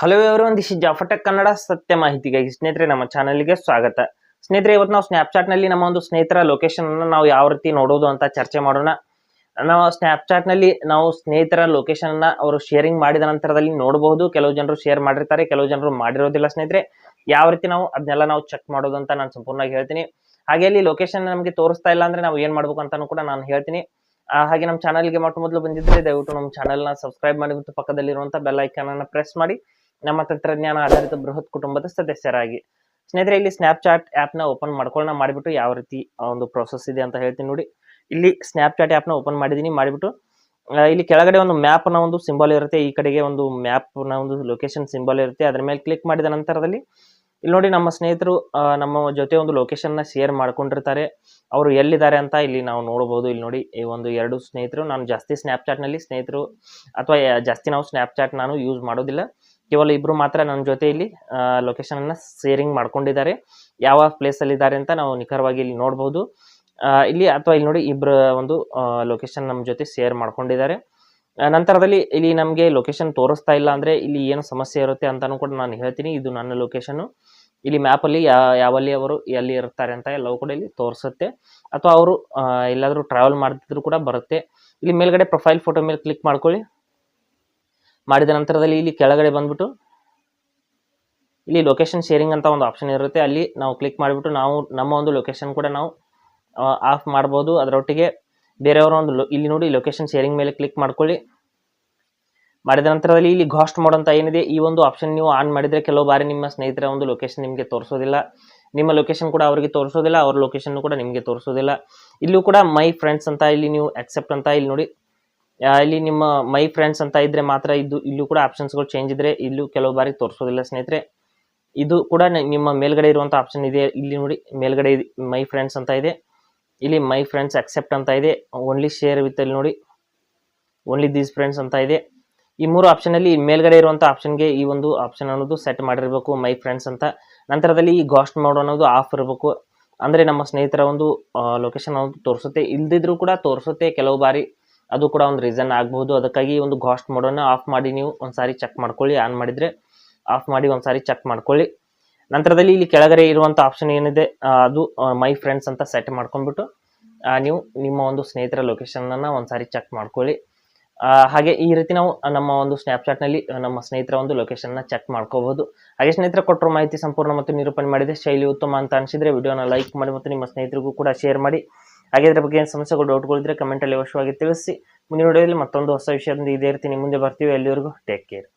Hello everyone is ಜಾಫಟೆಕ್ ಕನ್ನಡ ಸತ್ಯ ಮಾಹಿತಿಗಾಗಿ ಸ್ನೇಹಿತರೆ ನಮ್ಮ ಚಾನಲ್ಗೆ ಸ್ವಾಗತ. ಸ್ನೇಹಿತರೆ ಇವತ್ತು ನಾವು ಸ್ನ್ಯಾಪ್ಚಾಟ್ನಲ್ಲಿ ನಮ್ಮ ಒಂದು ಸ್ನೇಹಿತರ ಲೊಕೇಶನನ್ನು ನಾವು ಯಾವ ರೀತಿ ನೋಡೋದು ಅಂತ ಚರ್ಚೆ ಮಾಡೋಣ. ನಾವು ಸ್ನ್ಯಾಪ್ಚಾಟ್ನಲ್ಲಿ ನಾವು ಸ್ನೇಹಿತರ ಲೊಕೇಶನ್ ಅನ್ನ ಅವರು ಶೇರಿಂಗ್ ಮಾಡಿದ ನಂತರದಲ್ಲಿ ನೋಡಬಹುದು. ಕೆಲವು ಜನರು ಶೇರ್ ಮಾಡಿರ್ತಾರೆ, ಕೆಲವು ಜನರು ಮಾಡಿರೋದಿಲ್ಲ ಸ್ನೇಹಿತರೆ. ಯಾವ ರೀತಿ ನಾವು ಅದನ್ನೆಲ್ಲ ನಾವು ಚೆಕ್ ಮಾಡೋದು ಅಂತ ನಾನು ಸಂಪೂರ್ಣವಾಗಿ ಹೇಳ್ತೀನಿ. ಹಾಗೆ ಅಲ್ಲಿ ಲೊಕೇಶನ್ ನಮಗೆ ತೋರಿಸ್ತಾ ಇಲ್ಲ ಅಂದರೆ ನಾವು ಏನು ಮಾಡ್ಬೇಕು ಅಂತಾನು ಕೂಡ ನಾನು ಹೇಳ್ತೀನಿ. ಹಾಗೆ ನಮ್ಮ ಚಾನಲ್ಗೆ ಮೊಟ್ಟ ಮೊದಲು ಬಂದಿದ್ದರೆ ದಯವಿಟ್ಟು ನಮ್ಮ ಚಾನಲ್ನ ಸಬ್ಸ್ಕ್ರೈಬ್ ಮಾಡಿ ಮತ್ತು ಪಕ್ಕದಲ್ಲಿರುವಂಥ ಬೆಲ್ ಐಕಾನ್ ಅನ್ನು ಪ್ರೆಸ್ ಮಾಡಿ. ನಮ್ಮ ತಂತ್ರಜ್ಞಾನ ಆಧಾರಿತ ಬೃಹತ್ ಕುಟುಂಬದ ಸದಸ್ಯರಾಗಿ. ಸ್ನೇಹಿತರೆ, ಇಲ್ಲಿ ಸ್ನ್ಯಾಪ್ಚಾಟ್ನ ಓಪನ್ ಮಾಡ್ಕೊಳ್ಳೋಣ. ಮಾಡಿಬಿಟ್ಟು ಯಾವ ರೀತಿ ಒಂದು ಪ್ರೊಸೆಸ್ ಇದೆ ಅಂತ ಹೇಳ್ತೀನಿ ನೋಡಿ. ಇಲ್ಲಿ ಸ್ನ್ಯಾಪ್ಚಾಟ್ನ ಓಪನ್ ಮಾಡಿದ್ದೀನಿ. ಮಾಡಿಬಿಟ್ಟು ಇಲ್ಲಿ ಕೆಳಗಡೆ ಒಂದು ಮ್ಯಾಪ್ನ ಒಂದು ಸಿಂಬಲ್ ಇರುತ್ತೆ. ಈ ಕಡೆಗೆ ಒಂದು ಮ್ಯಾಪ್ನ ಒಂದು ಲೊಕೇಶನ್ ಸಿಂಬಲ್ ಇರುತ್ತೆ. ಅದರ ಮೇಲೆ ಕ್ಲಿಕ್ ಮಾಡಿದ ನಂತರದಲ್ಲಿ, ಇಲ್ಲಿ ನೋಡಿ ನಮ್ಮ ಸ್ನೇಹಿತರು ನಮ್ಮ ಜೊತೆ ಒಂದು ಲೊಕೇಶನ್ನ ಶೇರ್ ಮಾಡ್ಕೊಂಡಿರ್ತಾರೆ. ಅವರು ಎಲ್ಲಿದ್ದಾರೆ ಅಂತ ಇಲ್ಲಿ ನಾವು ನೋಡಬಹುದು ಇಲ್ಲಿ ನೋಡಿ, ಈ ಒಂದು ಎರಡು ಸ್ನೇಹಿತರು, ನಾನು ಜಾಸ್ತಿ ಸ್ನ್ಯಾಪ್ಚಾಟ್ನಲ್ಲಿ ಸ್ನೇಹಿತರು, ಅಥವಾ ಜಾಸ್ತಿ ನಾವು ಸ್ನ್ಯಾಪ್ಚಾಟ್ ನಾನು ಯೂಸ್ ಮಾಡೋದಿಲ್ಲ. ಕೇವಲ ಇಬ್ರು ಮಾತ್ರ ನನ್ನ ಜೊತೆ ಇಲ್ಲಿ ಲೊಕೇಶನ್ ಅನ್ನ ಶೇರಿಂಗ್ ಮಾಡ್ಕೊಂಡಿದ್ದಾರೆ. ಯಾವ ಪ್ಲೇಸ್ ಅಲ್ಲಿ ಇದ್ದಾರೆ ಅಂತ ನಾವು ನಿಖರವಾಗಿ ಇಲ್ಲಿ ನೋಡಬಹುದು ಇಲ್ಲಿ ಅಥವಾ ಇಲ್ಲಿ ನೋಡಿ ಇಬ್ರ ಒಂದು ಲೊಕೇಶನ್ ನಮ್ಮ ಜೊತೆ ಶೇರ್ ಮಾಡ್ಕೊಂಡಿದ್ದಾರೆ. ನಂತರದಲ್ಲಿ ಇಲ್ಲಿ ನಮಗೆ ಲೊಕೇಶನ್ ತೋರಿಸ್ತಾ ಇಲ್ಲ ಅಂದ್ರೆ ಇಲ್ಲಿ ಏನು ಸಮಸ್ಯೆ ಇರುತ್ತೆ ಅಂತಾನು ಕೂಡ ನಾನು ಹೇಳ್ತೀನಿ. ಇದು ನನ್ನ ಲೊಕೇಶನ್ ಇಲ್ಲಿ ಮ್ಯಾಪ್ ಅಲ್ಲಿ ಯಾವಲ್ಲಿ ಅವರು ಎಲ್ಲಿ ಇರ್ತಾರೆ ಅಂತ ಎಲ್ಲವೂ ಕೂಡ ಇಲ್ಲಿ ತೋರಿಸುತ್ತೆ. ಅಥವಾ ಅವರು ಎಲ್ಲಾದ್ರೂ ಟ್ರಾವೆಲ್ ಮಾಡ್ತಿದ್ರು ಕೂಡ ಬರುತ್ತೆ. ಇಲ್ಲಿ ಮೇಲ್ಗಡೆ ಪ್ರೊಫೈಲ್ ಫೋಟೋ ಮೇಲೆ ಕ್ಲಿಕ್ ಮಾಡ್ಕೊಳ್ಳಿ. ಮಾಡಿದ ನಂತರದಲ್ಲಿ ಇಲ್ಲಿ ಕೆಳಗಡೆ ಬಂದ್ಬಿಟ್ಟು ಇಲ್ಲಿ ಲೊಕೇಶನ್ ಶೇರಿಂಗ್ ಅಂತ ಒಂದು ಆಪ್ಷನ್ ಇರುತ್ತೆ. ಅಲ್ಲಿ ನಾವು ಕ್ಲಿಕ್ ಮಾಡಿಬಿಟ್ಟು ನಾವು ನಮ್ಮ ಒಂದು ಲೊಕೇಶನ್ ಕೂಡ ನಾವು ಆಫ್ ಮಾಡ್ಬೋದು. ಅದರೊಟ್ಟಿಗೆ ಬೇರೆಯವರ ಒಂದು ಇಲ್ಲಿ ನೋಡಿ ಲೊಕೇಶನ್ ಶೇರಿಂಗ್ ಮೇಲೆ ಕ್ಲಿಕ್ ಮಾಡ್ಕೊಳ್ಳಿ. ಮಾಡಿದ ನಂತರದಲ್ಲಿ ಇಲ್ಲಿ ಘಾಸ್ಟ್ ಮೋಡ್ ಅಂತ ಏನಿದೆ, ಈ ಒಂದು ಆಪ್ಷನ್ ನೀವು ಆನ್ ಮಾಡಿದರೆ ಕೆಲವು ಬಾರಿ ನಿಮ್ಮ ಸ್ನೇಹಿತರ ಒಂದು ಲೊಕೇಶನ್ ನಿಮಗೆ ತೋರಿಸೋದಿಲ್ಲ. ನಿಮ್ಮ ಲೊಕೇಶನ್ ಕೂಡ ಅವರಿಗೆ ತೋರಿಸೋದಿಲ್ಲ, ಅವ್ರ ಲೊಕೇಶನ್ ಕೂಡ ನಿಮಗೆ ತೋರಿಸೋದಿಲ್ಲ. ಇಲ್ಲೂ ಕೂಡ ಮೈ ಫ್ರೆಂಡ್ಸ್ ಅಂತ ಇಲ್ಲಿ ನೀವು ಅಕ್ಸೆಪ್ಟ್ ಅಂತ ಇಲ್ಲಿ ನೋಡಿ ಇಲ್ಲಿ ನಿಮ್ಮ ಮೈ ಫ್ರೆಂಡ್ಸ್ ಅಂತ ಇದ್ರೆ ಮಾತ್ರ ಇದು, ಇಲ್ಲೂ ಕೂಡ ಆಪ್ಷನ್ಸ್ಗಳು ಚೇಂಜ್ ಇದ್ರೆ ಇಲ್ಲೂ ಕೆಲವು ಬಾರಿ ತೋರಿಸೋದಿಲ್ಲ ಸ್ನೇಹಿತರೆ. ಇದು ಕೂಡ ನಿಮ್ಮ ಮೇಲ್ಗಡೆ ಇರುವಂತ ಆಪ್ಷನ್ ಇದೆ. ಇಲ್ಲಿ ನೋಡಿ, ಮೇಲ್ಗಡೆ ಮೈ ಫ್ರೆಂಡ್ಸ್ ಅಂತ ಇದೆ. ಇಲ್ಲಿ ಮೈ ಫ್ರೆಂಡ್ಸ್ ಅಕ್ಸೆಪ್ಟ್ ಅಂತ ಇದೆ. ಓನ್ಲಿ ಶೇರ್ ವಿತ್ ಅಲ್ಲಿ ನೋಡಿ ಓನ್ಲಿ ದೀಸ್ ಫ್ರೆಂಡ್ಸ್ ಅಂತ ಇದೆ. ಈ ಮೂರು ಆಪ್ಷನಲ್ಲಿ ಮೇಲ್ಗಡೆ ಇರುವಂತ ಆಪ್ಷನ್ಗೆ ಈ ಒಂದು ಆಪ್ಷನ್ ಅನ್ನೋದು ಸೆಟ್ ಮಾಡಿರ್ಬೇಕು ಮೈ ಫ್ರೆಂಡ್ಸ್ ಅಂತ. ನಂತರದಲ್ಲಿ ಈ ಗಾಸ್ಟ್ ಮೋಡ್ ಅನ್ನೋದು ಆಫ್ ಇರಬೇಕು. ಅಂದರೆ ನಮ್ಮ ಸ್ನೇಹಿತರ ಒಂದು ಲೊಕೇಶನ್ ಅನ್ನೋದು ತೋರಿಸುತ್ತೆ. ಇಲ್ದಿದ್ರು ಕೂಡ ತೋರಿಸುತ್ತೆ. ಕೆಲವು ಬಾರಿ ಅದು ಕೂಡ ಒಂದು ರೀಸನ್ ಆಗ್ಬೋದು ಅದಕ್ಕಾಗಿ ಒಂದು ಘೋಸ್ಟ್ ಮೋಡನ್ನು ಆಫ್ ಮಾಡಿ ನೀವು ಒಂದ್ಸಾರಿ ಚೆಕ್ ಮಾಡ್ಕೊಳ್ಳಿ ಆನ್ ಮಾಡಿದ್ರೆ ಆಫ್ ಮಾಡಿ ಒಂದ್ಸಾರಿ ಚೆಕ್ ಮಾಡ್ಕೊಳ್ಳಿ. ನಂತರದಲ್ಲಿ ಇಲ್ಲಿ ಕೆಳಗಡೆ ಇರುವಂತ ಆಪ್ಷನ್ ಏನಿದೆ ಅದು ಮೈ ಫ್ರೆಂಡ್ಸ್ ಅಂತ ಸೆಟ್ ಮಾಡ್ಕೊಂಡ್ಬಿಟ್ಟು ನೀವು ನಿಮ್ಮ ಒಂದು ಸ್ನೇಹಿತರ ಲೊಕೇಶನ್ ಒಂದು ಒಂದ್ಸಾರಿ ಚೆಕ್ ಮಾಡ್ಕೊಳ್ಳಿ. ಹಾಗೆ ಈ ರೀತಿ ನಾವು ನಮ್ಮ ಒಂದು ಸ್ನ್ಯಾಪ್ಚಾಟ್ನಲ್ಲಿ ನಮ್ಮ ಸ್ನೇಹಿತರ ಒಂದು ಲೊಕೇಶನ್ನ ಚೆಕ್ ಮಾಡ್ಕೋಬಹುದು. ಹಾಗೆ ಸ್ನೇಹಿತರ, ಕೊಟ್ಟರು ಮಾಹಿತಿ ಸಂಪೂರ್ಣ ಮತ್ತು ನಿರೂಪಣೆ ಮಾಡಿದೆ. ಶೈಲಿ ಉತ್ತಮ ಅಂತ ಅನಿಸಿದರೆ ವಿಡಿಯೋನ ಲೈಕ್ ಮಾಡಿ ಮತ್ತು ನಿಮ್ಮ ಸ್ನೇಹಿತರಿಗೂ ಕೂಡ ಶೇರ್ ಮಾಡಿ. ಹಾಗೆ ಇದ್ರ ಬಗ್ಗೆ ಏನು ಸಮಸ್ಯೆಗಳು ಡೌಟ್ಗಳಿದ್ರೆ ಕಮೆಂಟಲ್ಲಿ ಅವಶ್ಯವಾಗಿ ತಿಳಿಸಿ. ಮುಂದಿನ ವಿಡಿಯೋದಲ್ಲಿ ಮತ್ತೊಂದು ಹೊಸ ವಿಷಯದಿಂದ ಇದೇ ರೀತಿ ನಿಮ್ಮ ಮುಂದೆ ಬರ್ತೀವಿ. ಎಲ್ಲಿವರೆಗೂ ಟೇಕ್ ಕೇರ್